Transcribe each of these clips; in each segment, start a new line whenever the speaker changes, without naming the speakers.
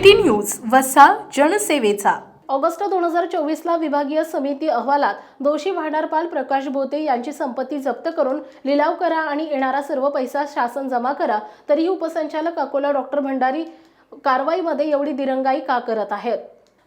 City news वसा जनसेवेचा.
August दोन हजार चोवीसला विभागीय समिती अहवालात दोषी भांडारपाल प्रकाश बोते यांची संपत्ती जप्त करून लिलाव करा आणि येणारा सर्व पैसा शासन जमा करा तरीही उपसंचालक अकोला डॉक्टर भंडारी कारवाईमध्ये एवढी दिरंगाई का करत आहेत?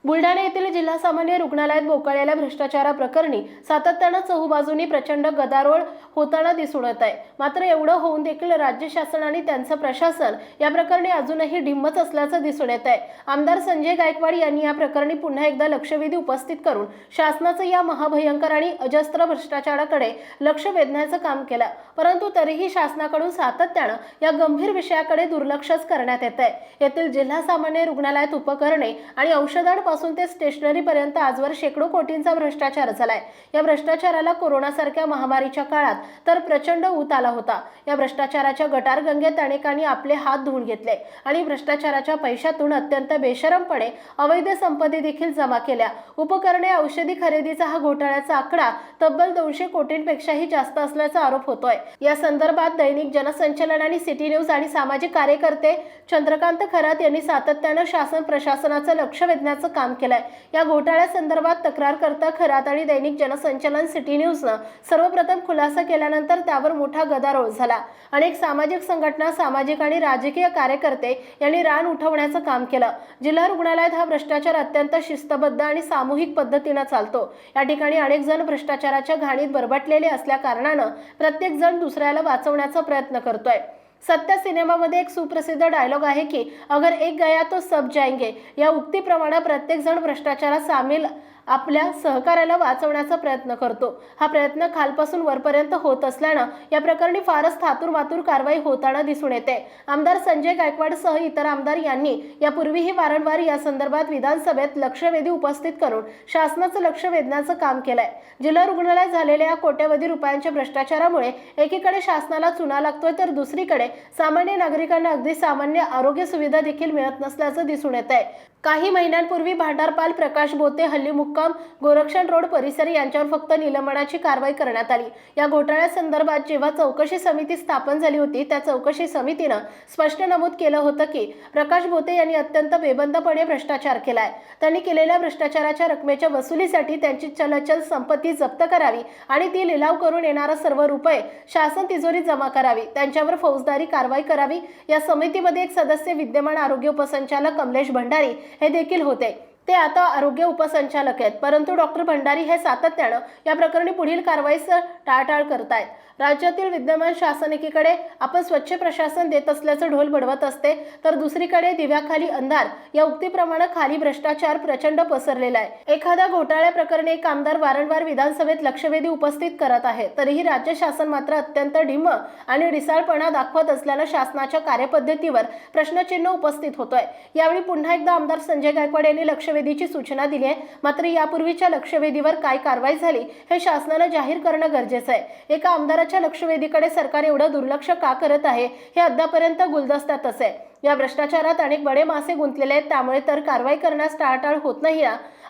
बुलढाणा येथील जिल्हा सामान्य रुग्णालयात बोकाळलेल्या भ्रष्टाचाराप्रकरणी सातत्यानं चहूबाजूनी प्रचंड गदारोळ होताना दिसून येत आहे. मात्र एवढं होऊन देखील राज्य शासन आणि त्यांचं प्रशासन या प्रकरणी अजूनही ढिम्मच असल्याचं दिसून येत आहे. आमदार संजय गायकवाड यांनी या प्रकरणी पुन्हा एकदा लक्षवेधी उपस्थित करून शासनाचं या महाभयंकर आणि अजस्त्र भ्रष्टाचाराकडे लक्ष वेधण्याचं काम केलं. परंतु तरीही शासनाकडून सातत्यानं या गंभीर विषयाकडे दुर्लक्षच करण्यात येत आहे. येथील जिल्हा सामान्य रुग्णालयात उपकरणे आणि औषधांपासून ते स्टेशनरीपर्यंत आजवर शेकडो कोटींचा भ्रष्टाचार झालाय. या भ्रष्टाचाराला कोरोनासारख्या महामारीच्या काळात तर प्रचंड ऊत आला होता. या भ्रष्टाचाराच्या गटारगंगेत अनेकांनी आपले हात धुवून घेतले आणि भ्रष्टाचाराच्या पैशातून अत्यंत बेशरमपणे अवैध संपत्ती देखील जमा केल्या. उपकरणे औषधी खरेदीचा हा घोटाळ्याचा आकडा तब्बल दोनशे कोटींपेक्षाही जास्त असल्याचा आरोप होतोय. या संदर्भात दैनिक जनसंचलन आणि सिटी न्यूज आणि सामाजिक कार्यकर्ते चंद्रकांत खरात यांनी सातत्यानं शासन प्रशासनाचं लक्ष वेधण्याचं काम केलंय. या घोटाळ्यासंदर्भात तक्रार करता खरात आणि दैनिक जनसंचलन सिटी न्यूजनं सर्वप्रथम खुलासा केल्यानंतर त्यावर मोठा गदारोळ झाला. अनेक सामाजिक संघटना सामाजिक आणि राजकीय कार्यकर्ते यांनी रान उठवण्याचं काम केलं. जिल्हा रुग्णालयात हा भ्रष्टाचार अत्यंत शिस्तबद्ध आणि सामूहिक पद्धतीनं चालतो. या ठिकाणी अनेक जण भ्रष्टाचाराच्या घाणीत बरबटलेले असल्या कारणानं प्रत्येक जण दुसऱ्याला वाचवण्याचा प्रयत्न करतोय. सत्य सिनेमामध्ये एक सुप्रसिद्ध डायलॉग आहे की अगर एक गया तो सब जाएंगे. या उक्तीप्रमाणे प्रत्येकजण भ्रष्टाचारात सामील आपल्या सहकार्याला वाचवण्याचा प्रयत्न करतो. हा प्रयत्न खालपासून वरपर्यंत होत असल्यानं या प्रकरणी फारच थातूर मातूर कारवाई होताना दिसून येते. आमदार संजय गायकवाडसह इतर आमदार यांनी यापूर्वीही वारंवार या संदर्भात विधानसभेत लक्षवेधी उपस्थित करून शासनाचं लक्ष वेधण्याचं काम केलंय. जिल्हा रुग्णालयात झालेल्या या कोट्यवधी रुपयांच्या भ्रष्टाचारामुळे एकीकडे शासनाला चुना लागतोय तर दुसरीकडे सामान्य नागरिकांना अगदी सामान्य आरोग्य सुविधा देखील मिळत नसल्याचं दिसून येत आहे काही महिन्यांपूर्वी भांडारपाल प्रकाश बोते हल्ली मुक्काम गोरक्षण रोड परिसर यांच्यावर फक्त निलंबनाची कारवाई करण्यात आली. या घोटाळ्यासंदर्भात जेव्हा चौकशी समिती स्थापन झाली होती त्या चौकशी समितीनं स्पष्ट नमूद केलं होतं की प्रकाश भोते यांनी अत्यंत बेबंदपणे भ्रष्टाचार केलाय. त्यांनी केलेल्या भ्रष्टाचाराच्या रकमेच्या वसुलीसाठी त्यांची चलचल संपत्ती जप्त करावी आणि ती लिलाव करून येणारा सर्व रुपये शासन तिजोरीत जमा करावी. त्यांच्यावर फौजदारी कारवाई करावी. या समितीमध्ये एक सदस्य विद्यमान आरोग्य उपसंचालक कमलेश भंडारी हे देखील होते. ते आता आरोग्य उपसंचालक आहेत. परंतु डॉक्टर भंडारी हे सातत्यानं या प्रकरणी पुढील कारवाईस टाळटाळ करतायत. राज्यातील विद्यमान शासन एकीकडे आपण स्वच्छ प्रशासन देत असल्याचं ढोल बडवत असते तर दुसरीकडे दिव्याखाली अंधार या उक्तीप्रमाणे खाली भ्रष्टाचार प्रचंड पसरलेला आहे. एखाद्या घोटाळ्या प्रकरणी एक आमदार वारंवार विधानसभेत लक्षवेधी उपस्थित करत आहे तरीही राज्य शासन मात्र अत्यंत ढिम्म आणि रिसाळपणा दाखवत असल्यानं शासनाच्या कार्यपद्धतीवर प्रश्नचिन्ह उपस्थित होतोय. यावेळी पुन्हा एकदा आमदार संजय गायकवाड यांनी लक्ष लक्षवेधीची सूचना दिली आहे. मात्र यापूर्वीच्या लक्षवेधीवर काय कारवाई झाली हे शासनानं जाहीर करणं गरजेचं आहे. एका आमदाराच्या लक्षवेधीकडे सरकार एवढं दुर्लक्ष का करत आहे हे अद्यापर्यंत गुलदस्त्यातच आहे. या भ्रष्टाचारात अनेक बडे मासे गुंतलेले आहेत त्यामुळे तर कारवाई करण्यास टाळाटाळ होत नाही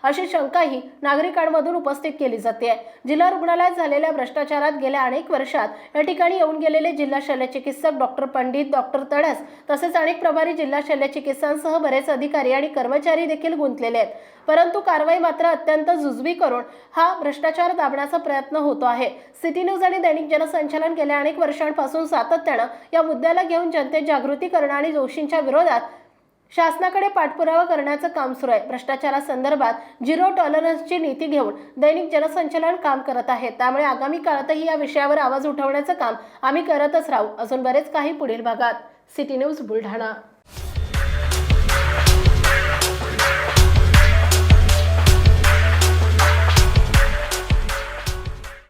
अशी शंकाही नागरिकांमधून उपस्थित केली जाते. जिल्हा रुग्णालयात झालेल्या भ्रष्टाचारात गेल्या अनेक वर्षात या ठिकाणी येऊन गेलेले जिल्हा शल्यचिकित्सक डॉक्टर पंडित डॉक्टर तडस तसेच अनेक प्रभारी जिल्हा शल्यचिकित्सांसह बरेच अधिकारी आणि कर्मचारी देखील गुंतलेले आहेत. परंतु कारवाई मात्र अत्यंत जुजबी करून हा भ्रष्टाचार दाबण्याचा प्रयत्न होतो आहे. सिटी न्यूज आणि दैनिक जनसंचालन गेल्या अनेक वर्षांपासून सातत्यानं या मुद्द्याला घेऊन जनतेत जागृती करणं आणि दोषींच्या विरोधात शासनाकडे पाठपुरावा करण्याचं काम सुरू आहे. भ्रष्टाचारासंदर्भात झिरो टॉलरन्सची नीती घेऊन दैनिक जनसंचलन काम करत आहे. त्यामुळे आगामी काळातही या विषयावर आवाज उठवण्याचं काम आम्ही करतच राहू. अजून बरेच काही पुढील भागात. City news Buldhana.